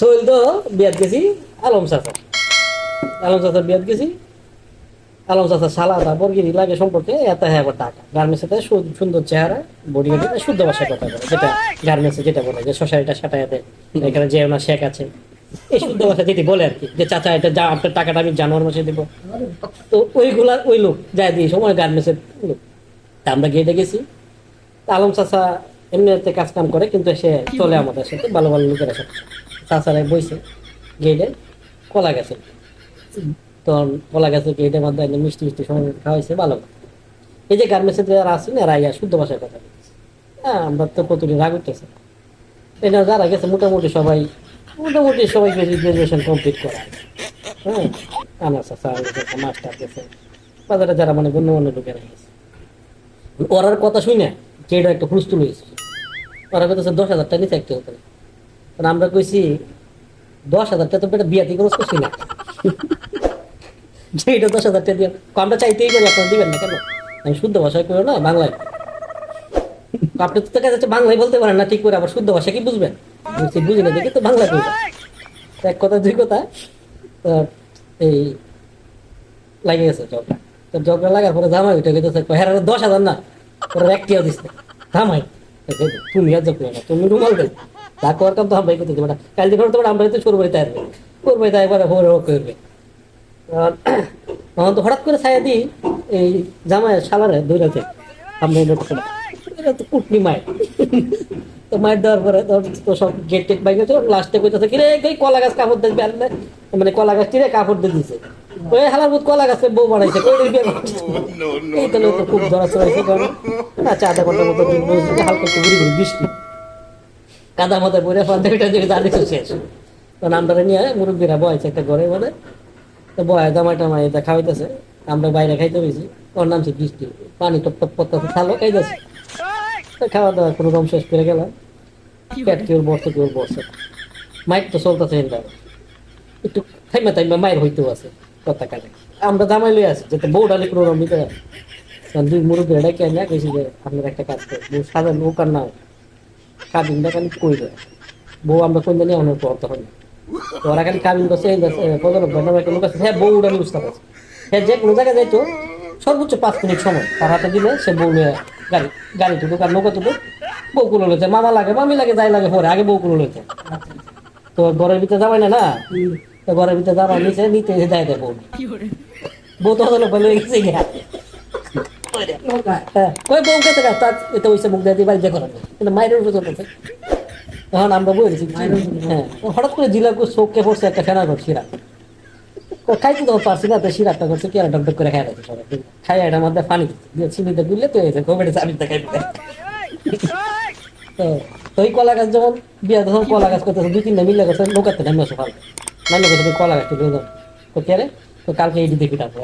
সোহেল তো বিয়াত গেছি, আলম আলম বিয়াত গেছি। আলম সালা লাগে সম্পর্কে, এত হ্যাঁ আবার টাকা। সুন্দর চেহারা বডি শুদ্ধ কথা বলে, যেটা গার্মেন্টসে যেটা বলে, যে সাটাইতে এখানে যে ওনার শেখ আছে। এই শুদ্ধ ভাষা যেটি বলে আর কি, যে চাচা, এটা যা আপনার টাকাটা আমি জানোয়ার মাসে দেবো। তো ওইগুলা ওই লোক, যাই দিয়ে সময় গার্মেন্টসের লোক। তা আমরা গেটে গেছি। আলম চাচা এমনিতে কাজ কাম করে, কিন্তু সে চলে আমাদের সাথে, ভালো ভালো লোকের সাথে চাচারা বইছে গেটে কলা গেছে। তখন কলা গেছে গেটে মধ্যে একদম মিষ্টি মিষ্টি সময় খাওয়াইছে, ভালো এই যে গার্মেন্টসে যারা আছেন এরা ইয়া শুদ্ধ ভাষায় কথা বলছে হ্যাঁ আমরা তো কতদিন রাগ উঠতেছে। এটা যারা গেছে, মোটামুটি সবাই মোটামুটি সবাই গ্রাজুয়েশন কমপ্লিট করা। হ্যাঁ আমার চাচা মাস্টার গেছে বাজারে যারা মানে গণ্যমান্য লোকেরা গেছে। ওরার কথা শুনে যেটা একটা হুলস্থুল হয়েছে ওরা কথা দশ হাজার টাকা নিচে একটা হতে আমরা কইছি দশ হাজার টাকা তো বেটা বিয়াতি খরচ করছি না। যেটা দশ হাজার টাকা দিয়ে আমরা চাইতেই পারি আপনারা দিবেন না কেন? আমি শুদ্ধ ভাষায় করো না বাংলায়। আপনি তো দেখা যাচ্ছে বাংলায় বলতে পারেন না ঠিক করে আবার শুদ্ধ ভাষা কি বুঝবেন? বলছি, বুঝি না দেখি তো বাংলা কইবেন এক কথা দুই কথা এই লাগে গেছে ঝগড়া তো লাগার পরে জামাই উঠে গেছে হ্যাঁ দশ হাজার না ওরা একটিও দিচ্ছে জামাই তুমি আর না তুমি রুমাল দেবে করবে। তখন তো হঠাৎ করে ছায়া দিই এই জামাই সালারে দৌড়াতে এটা তো কুটনি মায়ের। তো মায়ের দেওয়ার পরে তো সব গেট টেট বাইকে লাস্টে কইতেছে এই কলা গাছ কাপড় আনলে মানে কলা গাছ টিরে কাপড় দিয়ে দিছে। ওই হালার বুধ কলা গাছে বউ বানাইছে কই বিয়ে এই তাহলে তো খুব ধরা চড়াইছে কারণ। আচ্ছা আধা ঘণ্টার মতো দিন বসে যে হালকা একটু ঘুরি ঘুরি বৃষ্টি। কাদার মধ্যে পরে ফান থেকে যে দাঁড়িয়ে শেষ। তখন আমরা নিয়ে মুরব্বীরা বয়ছে একটা ঘরে মানে তো বয় জামাই টামাই এটা খাওয়াইতেছে। আমরা বাইরে খাইতে হয়েছি ওর নাম সে বৃষ্টি। পানি টপ টপ করতেছে খালো খাইতেছে। তো খাওয়া দাওয়া কোনো রকম শেষ করে গেলাম। পেট কেউ বসছে কেউ বসছে মাইক তো চলতেছে এটা একটু থাইমা থাইমা মায়ের হইতেও আছে কথা কালে আমরা জামাই লই আছি, যাতে বউ ডালে কোনো রকম। কারণ দুই মুরব্বী ডেকে না কইছি যে আপনার একটা কাজ করে বউ সাজান নাও। কাবিন দেখানি কই দেয় বউ আমরা কোন জানি অনেক পর তখন। ওরা খালি কাবিন করছে নামে একটা লোক আছে হ্যাঁ বউ উড়ানি বুঝতে পারছে হ্যাঁ যে কোনো জায়গায় যাইতো সর্বোচ্চ পাঁচ মিনিট সময়। তার হাতে দিলে সে বউ গাড়ি গাড়ি তুলুক আর নৌকা তুলুক বউ কুলো লইতে মামা লাগে মামি লাগে যাই লাগে পরে আগে বউ কুলো লইতে তো ঘরের ভিতরে যাবাই না না? তো ঘরের ভিতরে যাবা নিচে নিতে দেয় দেয় বউ। বউ তো হলো বলে গেছে হ্যাঁ। কই বউ কে টাকা তার এটা হইছে মুখ দিয়ে বাড়ি যে কিন্তু মায়ের উপরে চলতেছে তখন আমরা বই হ্যাঁ। হঠাৎ করে জিলা চোখকে পড়ছে একটা ফেনা ঘর শিরা ও খাইতে তো পারছি না তো শিরাটা করছে কি আর ডক করে খাই রাখছে সবাই। খাই এটার মধ্যে পানি দিয়ে চিনিতে গুললে তো হয়েছে কোভিডে চাবিতে খাই তো তো ওই কলা গাছ যখন বিয়া যখন কলা গাছ করতেছে দুই তিনটা মিলে গেছে নৌকাতে নামে আসো ভালো নামে গেছে কলা গাছটা দিয়ে দাও তো কে রে? তো কালকে এটি দেখি তারপর